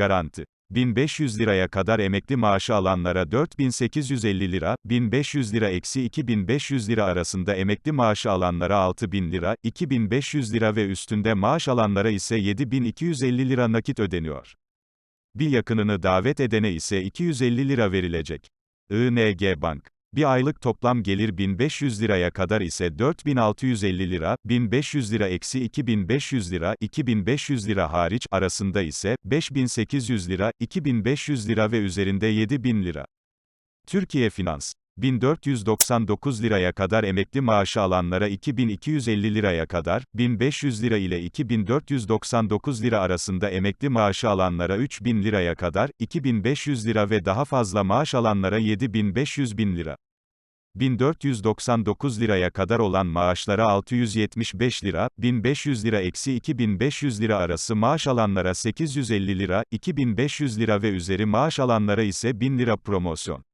Garanti. 1500 liraya kadar emekli maaşı alanlara 4850 lira, 1500 lira eksi 2500 lira arasında emekli maaşı alanlara 6000 lira, 2500 lira ve üstünde maaş alanlara ise 7250 lira nakit ödeniyor. Bir yakınını davet edene ise 250 lira verilecek. ING Bank. Bir aylık toplam gelir 1500 liraya kadar ise 4650 lira, 1500 lira eksi 2500 lira, 2500 lira hariç arasında ise 5800 lira, 2500 lira ve üzerinde 7000 lira. Türkiye Finans 1499 liraya kadar emekli maaşı alanlara 2250 liraya kadar, 1500 lira ile 2499 lira arasında emekli maaşı alanlara 3000 liraya kadar, 2500 lira ve daha fazla maaş alanlara 7500 bin lira. 1499 liraya kadar olan maaşlara 675 lira, 1500 lira eksi 2500 lira arası maaş alanlara 850 lira, 2500 lira ve üzeri maaş alanlara ise 1000 lira promosyon.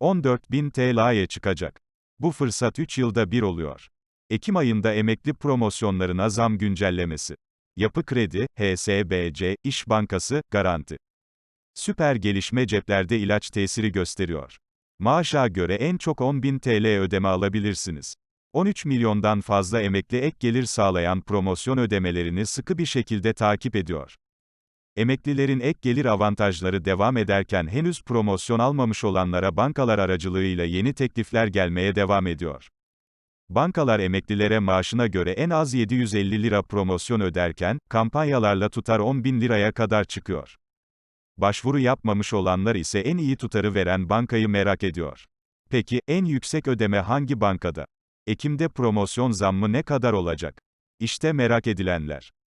14.000 TL'ye çıkacak. Bu fırsat 3 yılda bir oluyor. Ekim ayında emekli promosyonlarına zam güncellemesi. Yapı Kredi, HSBC, İş Bankası, Garanti. Süper gelişme ceplerde ilaç tesiri gösteriyor. Maaşa göre en çok 10.000 TL ödeme alabilirsiniz. 13 milyondan fazla emekli ek gelir sağlayan promosyon ödemelerini sıkı bir şekilde takip ediyor. Emeklilerin ek gelir avantajları devam ederken henüz promosyon almamış olanlara bankalar aracılığıyla yeni teklifler gelmeye devam ediyor. Bankalar emeklilere maaşına göre en az 750 lira promosyon öderken, kampanyalarla tutar 10 bin liraya kadar çıkıyor. Başvuru yapmamış olanlar ise en iyi tutarı veren bankayı merak ediyor. Peki, en yüksek ödeme hangi bankada? Ekim'de promosyon zammı ne kadar olacak? İşte merak edilenler.